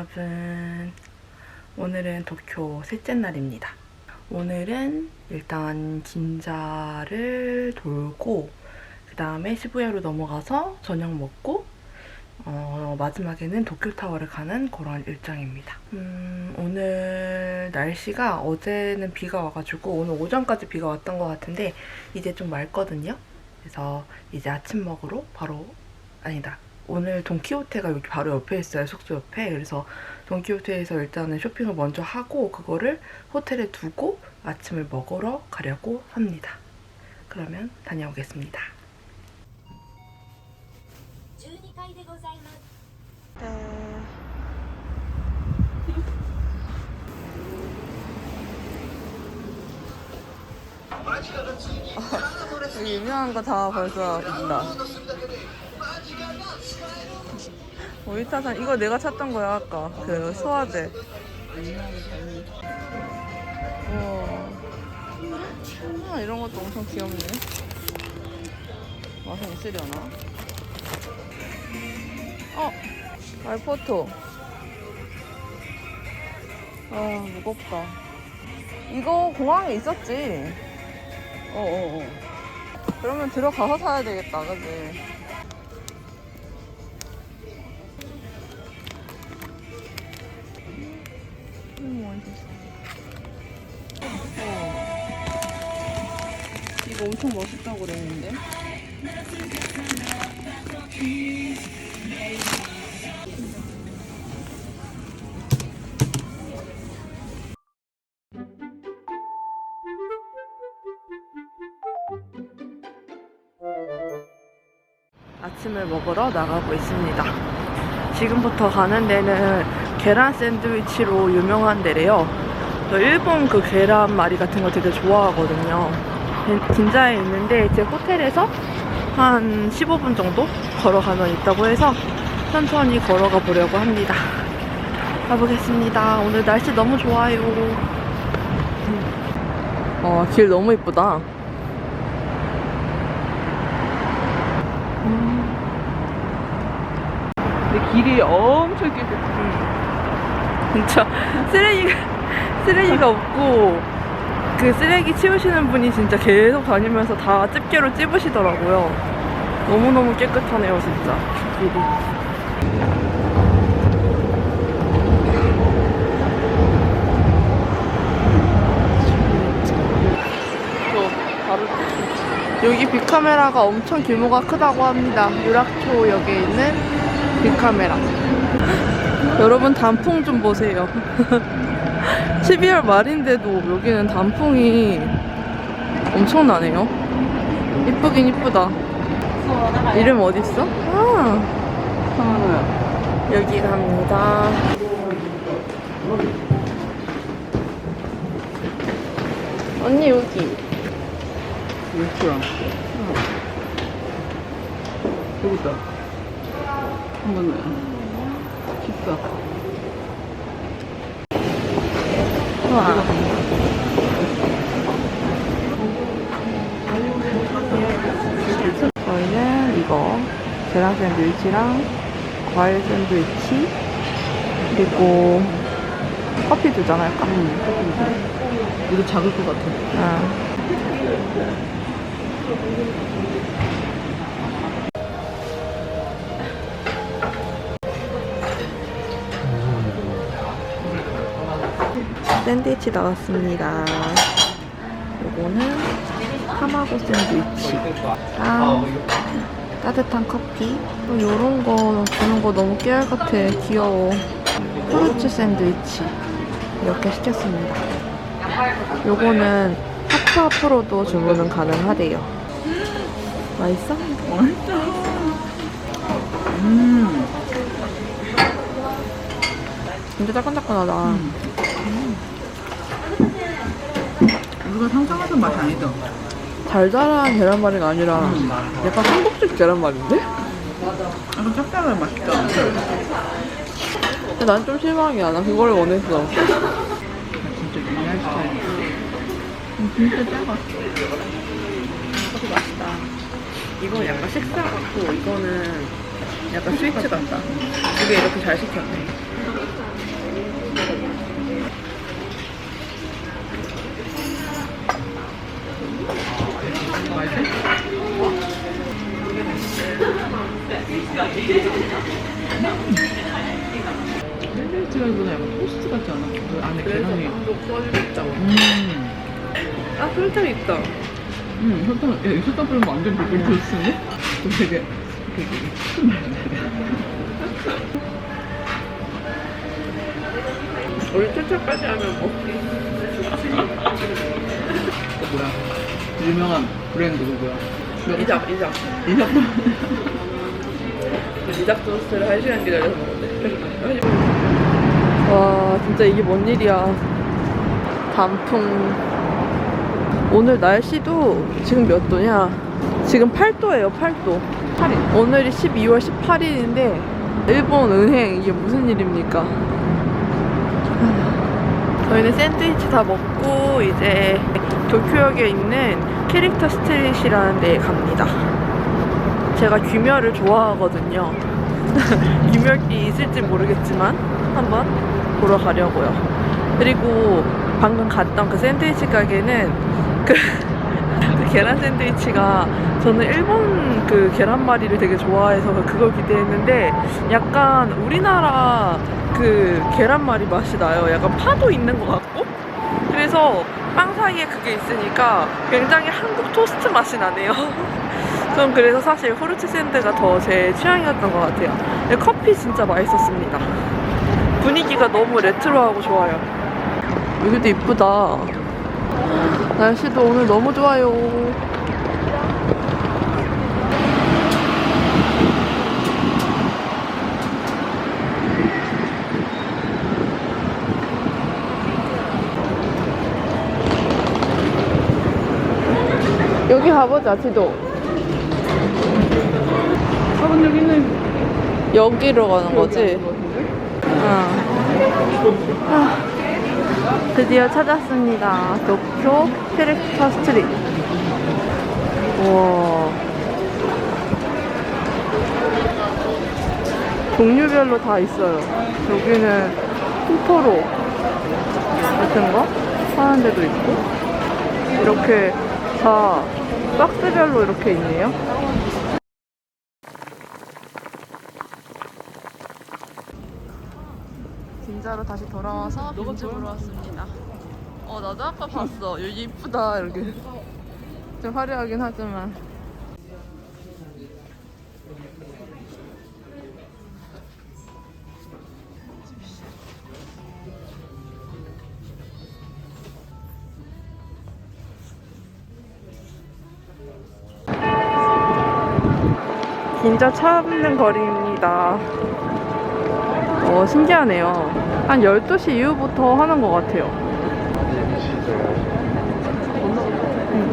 여러분 오늘은 도쿄 셋째 날입니다. 오늘은 일단 긴자를 돌고 그 다음에 시부야로 넘어가서 저녁 먹고 어, 마지막에는 도쿄타워를 가는 그런 일정입니다. 음, 오늘 날씨가 어제는 비가 와가지고 오늘 오전까지 비가 왔던 것 같은데 이제 좀 맑거든요. 그래서 이제 아침 먹으러 바로 아니다 오늘 동키호테가 여기 바로 옆에 있어요 숙소 옆에. 그래서 동키호테에서 일단은 쇼핑을 먼저 하고 그거를 호텔에 두고 아침을 먹으러 가려고 합니다. 그러면 다녀오겠습니다. 어, 유명한 거 다 벌써 다. 오이타산 이거 내가 찾던 거야 아까. 그 소화제. 우와. 아, 이런 것도 엄청 귀엽네. 맛은 있으려나? 어! 말포토. 아 무겁다. 이거 공항에 있었지? 어어어. 그러면 들어가서 사야 되겠다 그지 이거 엄청 멋있다고 그랬는데. 아침을 먹으러 나가고 있습니다. 지금부터 가는 데는 계란 샌드위치로 유명한 데래요. 저 일본 그 계란말이 같은 거 되게 좋아하거든요. 긴- 긴자에 있는데 제 호텔에서 한 15분 정도 걸어가면 있다고 해서 천천히 걸어가 보려고 합니다. 가보겠습니다. 오늘 날씨 너무 좋아요. 어, 길 너무 이쁘다. 근데 길이 엄청 깨끗해. 진짜 쓰레기가 쓰레기가 없고 그 쓰레기 치우시는 분이 진짜 계속 다니면서 다 집게로 찝으시더라고요. 너무너무 깨끗하네요, 진짜. 길이. 여기 빅카메라가 엄청 규모가 크다고 합니다. 유락초역에 있는 빅카메라. 여러분 단풍 좀 보세요. 12월 말인데도 여기는 단풍이 엄청나네요. 이쁘긴 이쁘다. 이름 어딨어? 아, 여기 갑니다. 언니 여기. 맥주랑 여기 있다 한번 더식 사 와. 저희는 이거 계란 샌드위치랑 과일 샌드위치 그리고 커피 두 잔 할까? 이거 작을 것 같아 응. 샌드위치 나왔습니다. 요거는 타마고 샌드위치. 아, 따뜻한 커피. 또 요런 거 주는 거 너무 깨알 같아. 귀여워. 프루츠 샌드위치. 이렇게 시켰습니다. 요거는 하프 하프로도 주문은 가능하대요. 맛있어? 음 진짜 따끈따끈하다. 우리가 상상하던 맛이 아니다 달달한 계란말이가 아니라 음. 약간 한국식 계란말인데? 약간 짭짤한 맛있다 근데 난좀 실망이야. 나 그걸 원했어. 나 진짜 옛날 스타일이야 음, 진짜 작아 커피 맛있다. 이거 약간 식사 같고 이거는 약간 스위트 같다. 두개 이렇게 잘 시켰네. 샌드위치라기보다 약간 토스트 같지 않아? 그 안에 계란이. 한국 써주겠다고. 음. 아, 설탕 있다. 음, 설탕, 야, 이 설탕 뿌리면 완전 비빔 토스트인데? 좀 되게, 되게 큰 우리 추천까지 하면 뭐. 어, 뭐야? 유명한 브랜드 누구야? 이작, 이작. 이작. 이작 토스트를 한 시간 기다려서 먹었네. 와, 진짜 이게 뭔 일이야. 단풍. 오늘 날씨도 지금 몇 도냐? 지금 8도예요, 8도. 8일. 오늘이 12월 18일인데, 일본 은행, 이게 무슨 일입니까? 저희는 샌드위치 다 먹고, 이제 도쿄역에 있는 캐릭터 스트릿이라는 데에 갑니다. 제가 귀멸을 좋아하거든요. 귀멸이 있을지 모르겠지만 한번 보러 가려고요. 그리고 방금 갔던 그 샌드위치 가게는 그, 그 계란 샌드위치가 저는 일본 그 계란말이를 되게 좋아해서 그걸 기대했는데 약간 우리나라 그 계란말이 맛이 나요. 약간 파도 있는 것 같고 그래서 빵 사이에 그게 있으니까 굉장히 한국 토스트 맛이 나네요. 전 그래서 사실 후르츠 샌드가 더 제 취향이었던 것 같아요. 커피 진짜 맛있었습니다. 분위기가 너무 레트로하고 좋아요. 여기도 이쁘다. 날씨도 오늘 너무 좋아요. 여기 가보자, 지도. 여기로 가는 거지? 응. 아, 드디어 찾았습니다. 도쿄 캐릭터 스트릿. 우와. 종류별로 다 있어요. 여기는 토토로 같은 거 하는 데도 있고, 이렇게 다 박스별로 이렇게 있네요. 긴자로 다시 돌아와서 보러 왔습니다. 어 나도 아까 봤어. 여기 이쁘다 이렇게. 좀 화려하긴 하지만. 긴자 찾는 거리입니다. 어, 신기하네요. 한 12시 이후부터 하는 것 같아요. 음.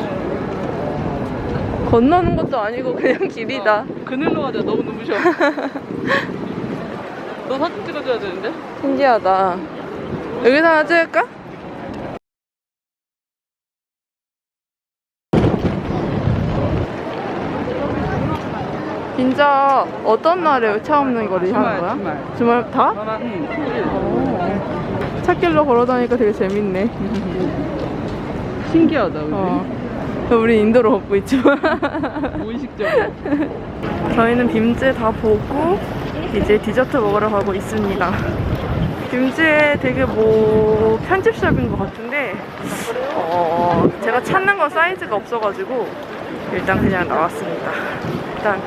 건너는 것도 아니고 그냥 길이다. 그늘로 가자. 너무 눈부셔. 너 사진 찍어줘야 되는데? 신기하다. 여기서 하나 찍을까? 진짜 어떤 날에 차 없는 거리 하는 거야? 주말. 주말 다? 응. 오. 찾길로 걸어다니까 되게 재밌네. 신기하다, 우리. 어. 우리 인도로 걷고 있지만. 무의식적으로. 저희는 빔즈 다 보고 이제 디저트 먹으러 가고 있습니다. 빔즈에 되게 뭐 편집샵인 것 같은데 어, 제가 찾는 건 사이즈가 없어가지고 일단 그냥 나왔습니다. 일단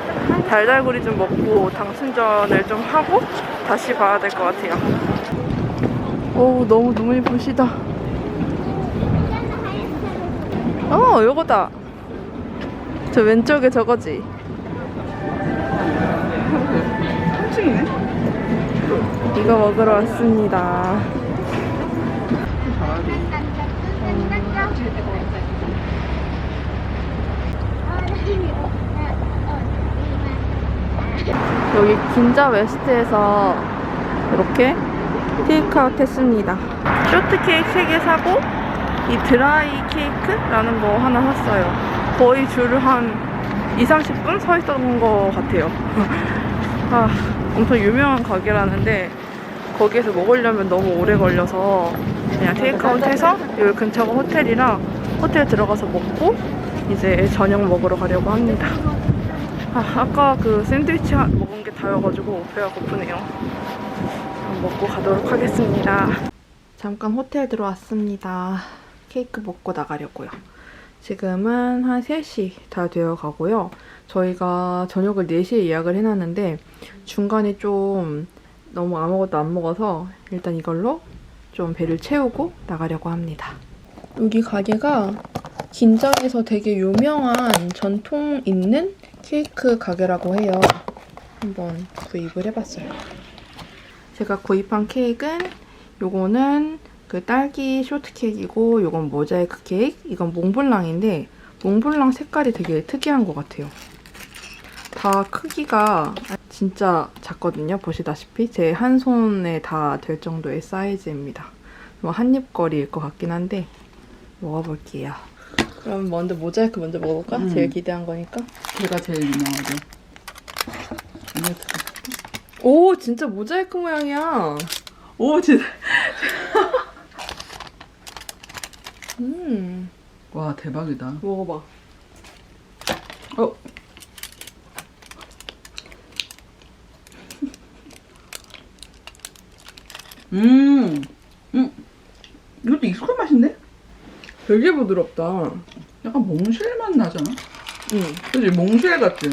달달구리 좀 먹고 당 충전을 좀 하고 다시 봐야 될 것 같아요. 오 너무 눈이 부시다. 어 요거다. 저 왼쪽에 저거지. 훔치네? 이거 먹으러 왔습니다. 여기 긴자 웨스트에서 이렇게 테이크아웃 했습니다. 쇼트 케이크 3개 사고 이 드라이 케이크라는 거 하나 샀어요. 거의 줄을 한 2, 30분 서 있던 것 같아요. 아, 엄청 유명한 가게라는데 거기에서 먹으려면 너무 오래 걸려서 그냥 테이크아웃 해서 여기 근처가 호텔이라 호텔 들어가서 먹고 이제 저녁 먹으러 가려고 합니다. 아, 아까 그 샌드위치 하- 먹은 게 다여가지고 배가 고프네요. 먹고 가도록 하겠습니다. 잠깐 호텔 들어왔습니다. 케이크 먹고 나가려고요. 지금은 한 3시 다 되어 가고요. 저희가 저녁을 4시에 예약을 해놨는데 중간에 좀 너무 아무것도 안 먹어서 일단 이걸로 좀 배를 채우고 나가려고 합니다. 여기 가게가 긴장에서 되게 유명한 전통 있는 케이크 가게라고 해요. 한번 구입을 해봤어요. 제가 구입한 케이크는 요거는 그 딸기 쇼트 케이크이고 요건 모자이크 케이크, 이건 몽블랑인데 몽블랑 색깔이 되게 특이한 것 같아요. 다 크기가 진짜 작거든요. 보시다시피 제 한 손에 다 될 정도의 사이즈입니다. 뭐 한입거리일 것 같긴 한데 먹어볼게요. 그럼 먼저 모자이크 먼저 먹어볼까? 음. 제일 기대한 거니까. 걔가 제일 유명하죠. 오 진짜 모자이크 모양이야. 오 진짜. 음 와 대박이다. 먹어봐. 어. 음, 음, 이것도 익숙한 맛인데? 되게 부드럽다. 약간 몽쉘 맛 나잖아. 응 그지 몽쉘 같지.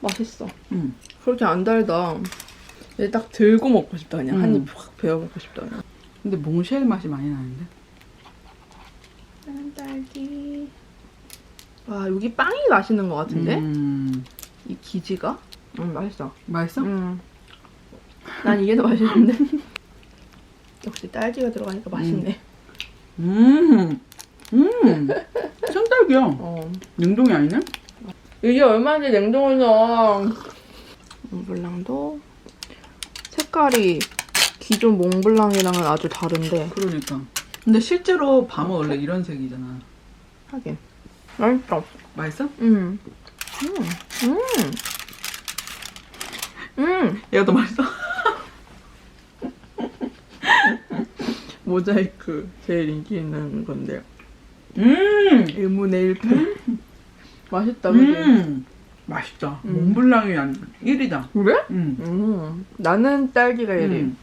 맛있어. 음. 그렇게 안 달다. 얘 딱 들고 먹고 싶다 그냥 음. 한입 확 베어 먹고 싶다 그냥. 근데 몽쉘 맛이 많이 나는데. 딸기. 와 여기 빵이 맛있는 것 같은데? 음, 이 기지가? 응 맛있어. 맛있어? 응. 난 이게 더 맛있는데. 역시 딸기가 들어가니까 맛있네. 음, 음, 생딸기야. 어. 냉동이 아니네? 이게 얼마인지 냉동에서 몽블랑도 색깔이 기존 몽블랑이랑은 아주 다른데 그러니까. 근데 실제로 밤은 원래 이런 색이잖아. 하긴 맛있어. 맛있어? 음. 음. 음. 음. 얘가 더 맛있어? 모자이크 제일 인기 있는 건데 음, 의문의 1패. 맛있다 그지? 음, 맛있다. 음. 몽블랑이 한 1이다. 그래? 음. 음. 나는 딸기가 1위. 음.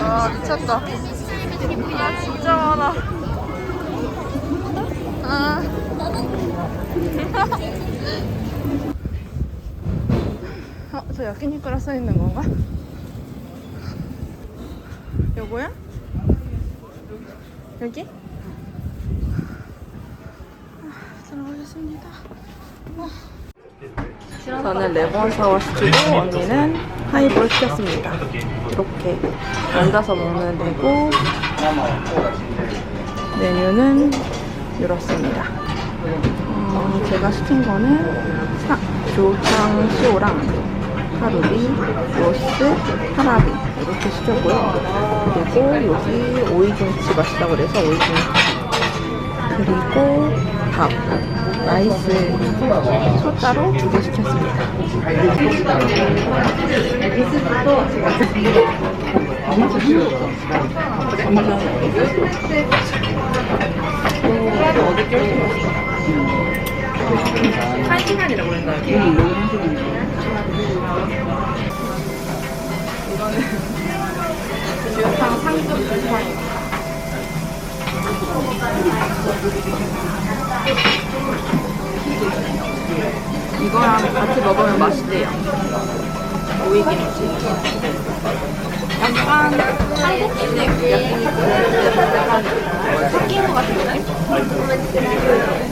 아 미쳤다. 아 진짜 많아. 아. 어, 저 야끼니쿠라 써 있는 건가? 요거야? 여기? 아, 들어가겠습니다. 저는 레몬 사워 시키고 언니는 하이볼 시켰습니다. 이렇게 앉아서 먹는 데고 메뉴는 이렇습니다. 음, 제가 시킨 거는 사, 조창 시오랑 카루비, 로스, 하라비 이렇게 시켰고요. 그리고 여기 오이김치 맛있다고 그래서 오이김치 그리고 밥, 라이스 소따로 두 개 시켰습니다. 후라이드 어디 낄수 있어? 한 시간이라고 그랬나 여기? 음, 여기 한 시간이야. 이거는 유탕 상급 유탕입니다. 이거랑 같이 먹으면 맛있대요. 오이김치. 약간 한국식 약간 섞인 것 같은 느낌?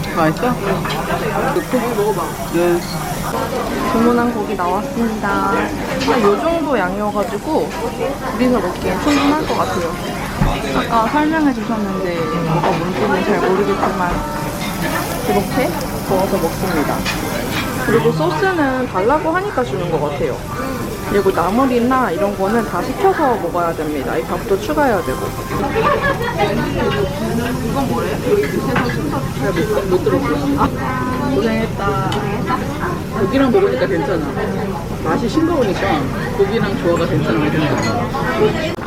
맛있어? 고기 먹어봐. 네. 주문한 고기 나왔습니다. 한 요 정도 양이어가지고 둘이서 먹기엔 충분할 것 같아요. 아까 설명해 주셨는데 뭐가 뭔지는 잘 모르겠지만 이렇게 구워서 먹습니다. 그리고 소스는 달라고 하니까 주는 것 같아요. 그리고 나물이나 이런 거는 다 시켜서 먹어야 됩니다. 이 밥도 추가해야 되고. 이건 뭐래요? 여기 밑에서 순서 못, 못 들었어. 아, 고생했다. 고기랑 먹으니까 괜찮아. 맛이 싱거우니까 고기랑 조화가 괜찮아.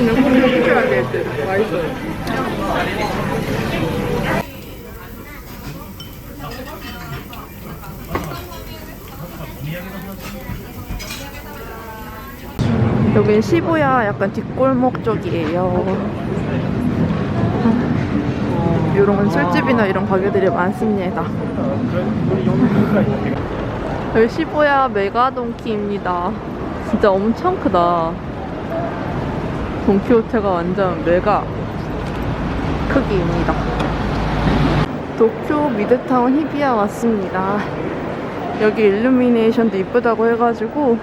우리 김치는 꼭 해줘야 될 듯. 맛있어요. 여긴 시부야 약간 뒷골목 쪽이에요. 이런 술집이나 이런 가게들이 많습니다. 여기 시부야 메가돈키입니다. 진짜 엄청 크다. 돈키호테가 완전 메가 크기입니다. 도쿄 미드타운 히비야 왔습니다. 여기 일루미네이션도 이쁘다고 해가지고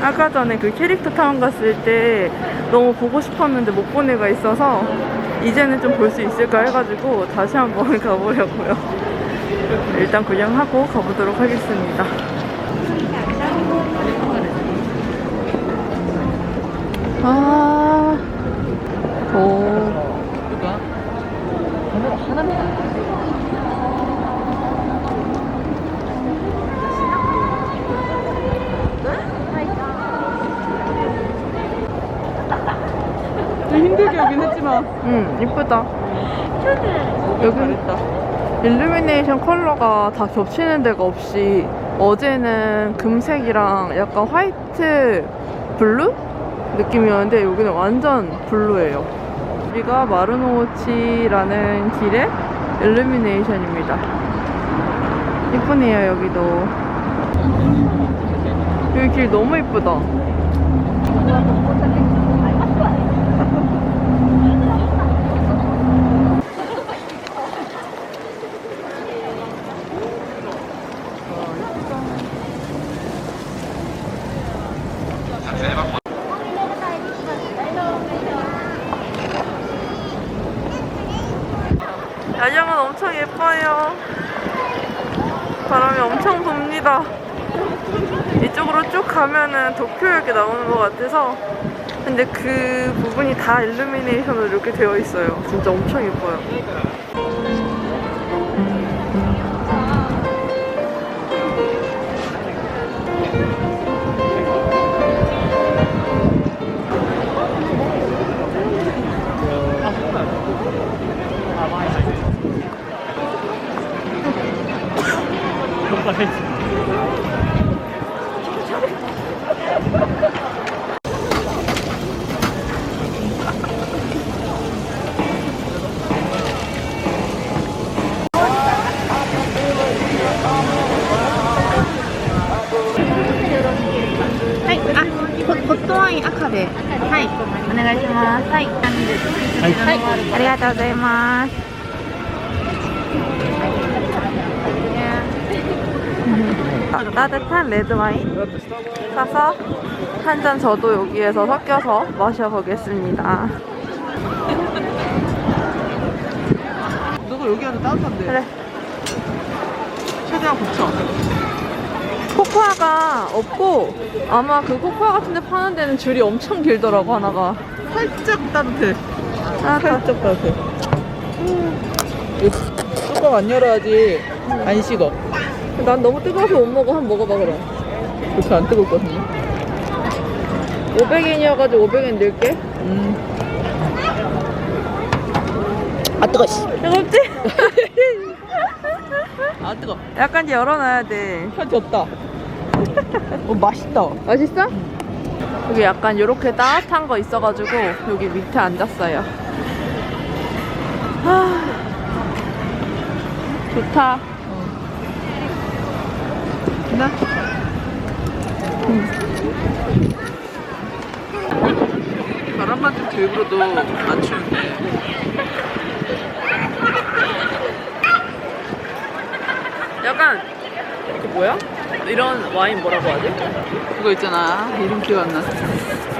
아까 전에 그 캐릭터 타운 갔을 때 너무 보고 싶었는데 못 본 애가 있어서 이제는 좀 볼 수 있을까 해가지고 다시 한번 가보려고요. 일단 구경하고 가보도록 하겠습니다. 아, 오. 힘들게 여긴 했지만. 응, 이쁘다. 여기. 일루미네이션 컬러가 다 겹치는 데가 없이 어제는 금색이랑 약간 화이트 블루 느낌이었는데 여기는 완전 블루예요. 여기가 마르노치라는 길의 일루미네이션입니다. 이쁘네요 여기도. 여기 길 너무 이쁘다. 야경은 엄청 예뻐요. 바람이 엄청 붑니다. 이쪽으로 쭉 가면은 도쿄역이 나오는 것 같아서 근데 그 부분이 다 일루미네이션으로 이렇게 되어 있어요. 진짜 엄청 예뻐요. 따뜻한 레드 와인 사서 한 잔 저도 여기에서 섞여서 마셔보겠습니다. 너가 여기 하는 따뜻한데. 그래. 최대한 붙여. 코코아가 없고 아마 그 코코아 같은 데 파는 데는 줄이 엄청 길더라고 하나가. 살짝 따뜻해. 아, 다- 살짝 따뜻해. 이거 뚜껑 안 열어야지 안 식어. 난 너무 뜨거워서 못 먹어. 한번 먹어봐 그럼. 그렇게 안 뜨거울 것 같은데. 500엔이어가지고 500엔 넣을게. 음. 아 뜨거. 씨. 뜨겁지? 아 뜨거. 약간 이제 열어놔야 돼. 편지 없다. 어 맛있다. 맛있어? 여기 약간 이렇게 따뜻한 거 있어가지고 여기 밑에 앉았어요. 아, 좋다. 나? 바람만 좀덜 불어도 안 추운데. 약간 그 뭐야? 이런 와인 뭐라고 하지? 그거 있잖아. 이름 기억 안 나.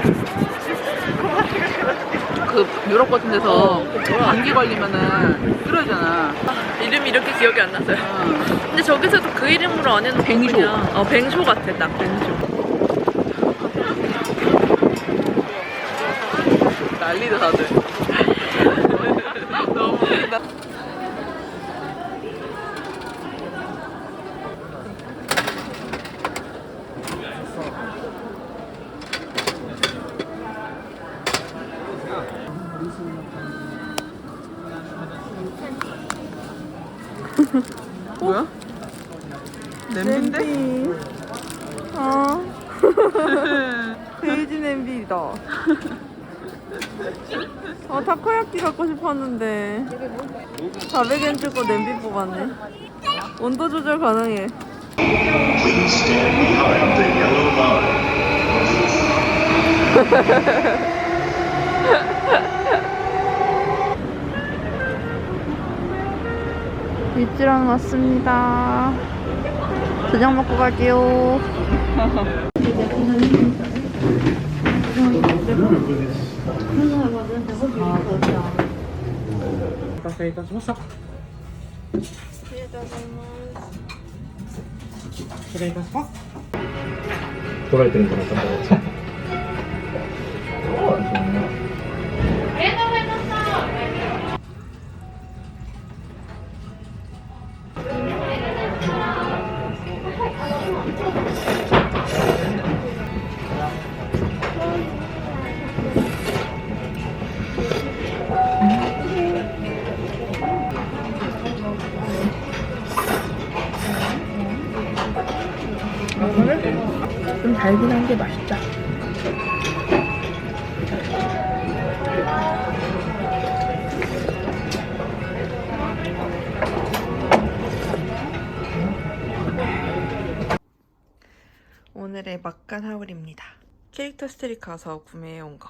그 유럽 같은 데서 감기 걸리면은 쓰러지잖아. 이름이 이렇게 기억이 안 나서요. 어. 근데 저기서도 그 이름으로 안 해놓고 뱅쇼. 그냥 어 뱅쇼 같아 딱 뱅쇼. 난리다 다들. 너무 웃긴다. 뭐야? 냄비인데? 아 베이지 냄비다. 아 타코야끼 싶었는데 바베겐 주고 냄비 뽑았네. 온도 조절 가능해. 밑지랑 왔습니다. 저녁 먹고 갈게요. たせいたしました。ありがとうございます。失礼いたします。取られてるんじゃないかな。 좀 달긴 한게 맛있죠. 오늘의 막간 하울입니다. 캐릭터 스트릿 가서 구매해온 거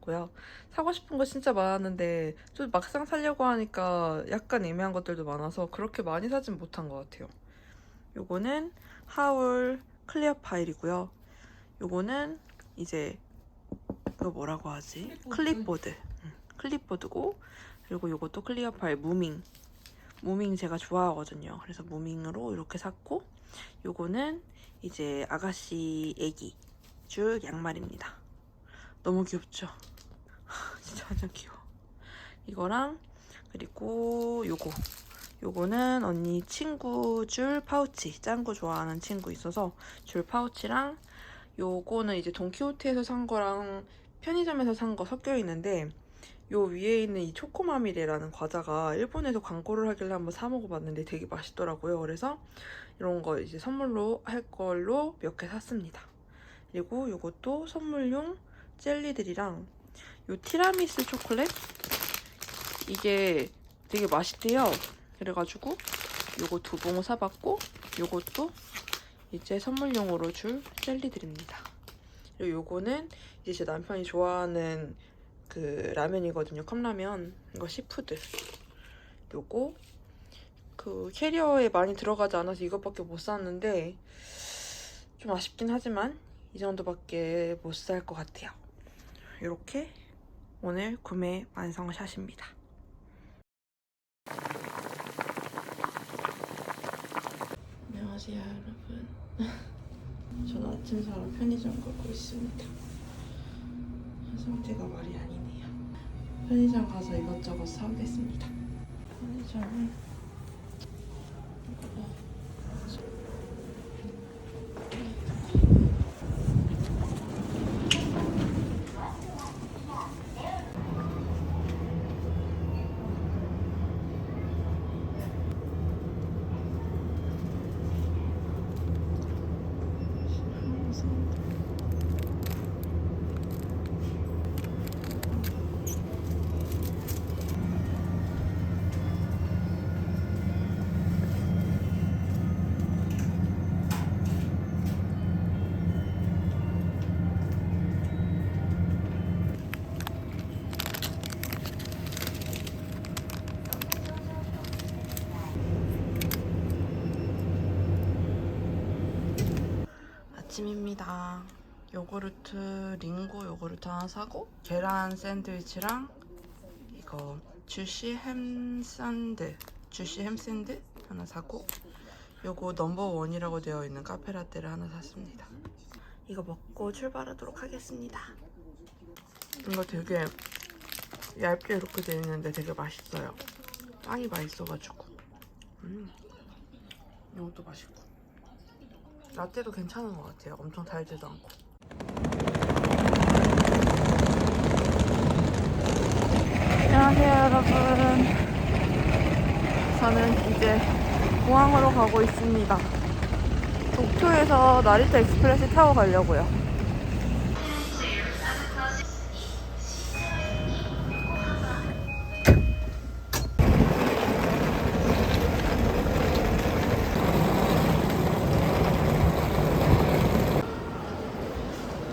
고요. 사고 싶은 거 진짜 많았는데 좀 막상 사려고 하니까 약간 애매한 것들도 많아서 그렇게 많이 사진 못한 것 같아요. 요거는 하울 클리어 파일이고요. 요거는 이제 이거 뭐라고 하지? 클립보드. 응, 클립보드고 그리고 요것도 클리어 파일 무밍. 무밍 제가 좋아하거든요. 그래서 무밍으로 이렇게 샀고 요거는 이제 아가씨 애기 줄 양말입니다. 너무 귀엽죠? 진짜 완전 귀여워. 이거랑 그리고 요거 요거는 언니 친구 줄 파우치 짠 거 좋아하는 친구 있어서 줄 파우치랑 요거는 이제 돈키호테에서 산 거랑 편의점에서 산 거 섞여 있는데 요 위에 있는 이 초코마미레라는 과자가 일본에서 광고를 하길래 한번 사 먹어봤는데 되게 맛있더라고요. 그래서 이런 거 이제 선물로 할 걸로 몇 개 샀습니다. 그리고 요것도 선물용 젤리들이랑 요 티라미수 초콜릿 이게 되게 맛있대요. 그래가지고 요거 두 봉 사봤고 요것도 이제 선물용으로 줄 젤리들입니다. 그리고 요거는 이제 제 남편이 좋아하는 그 라면이거든요. 컵라면. 이거 시푸드. 요거 그 캐리어에 많이 들어가지 않아서 이것밖에 못 샀는데 좀 아쉽긴 하지만 이 정도밖에 못 살 것 같아요. 이렇게 오늘 구매 완성샷입니다. 안녕하세요 여러분. 저는 아침 사러 편의점 가고 있습니다. 상태가 말이 아니네요. 편의점 가서 이것저것 사오겠습니다. 편의점은 이거 아침입니다. 요구르트 링고 요구르트 하나 사고 계란 샌드위치랑 이거 주시 햄 샌드 주시 햄 샌드 하나 사고 요거 넘버 원이라고 되어 있는 카페라떼를 하나 샀습니다. 이거 먹고 출발하도록 하겠습니다. 이거 되게 얇게 이렇게 되어 있는데 되게 맛있어요. 빵이 맛있어가지고. 음. 이것도 맛있고. 라떼도 괜찮은 것 같아요. 엄청 달지도 않고. 안녕하세요, 여러분. 저는 이제 공항으로 가고 있습니다. 도쿄에서 나리타 익스프레스 타고 가려고요.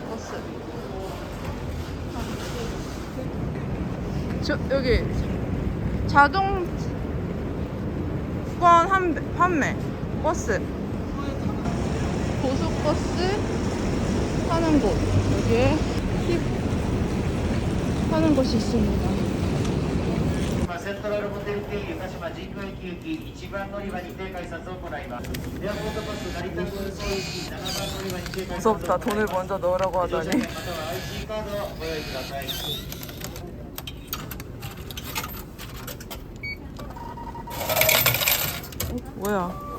버스. 저 여기 자동 권 한- 판매 버스 고속버스 타는 곳 여기에 팁 하는 곳이 있습니다. セントラルホテル経由鹿島神宮駅行き1番乗り場に定改札を行いますエアポートバス成田空港行き7番乗り場に定改札を行います 무섭다. 돈을 먼저 넣으라고 乗車 하더니 券または IC カードをご用意ください 뭐야?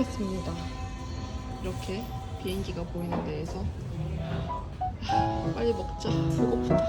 시켰습니다. 이렇게 비행기가 보이는 데에서 아, 빨리 먹자. 배고프다.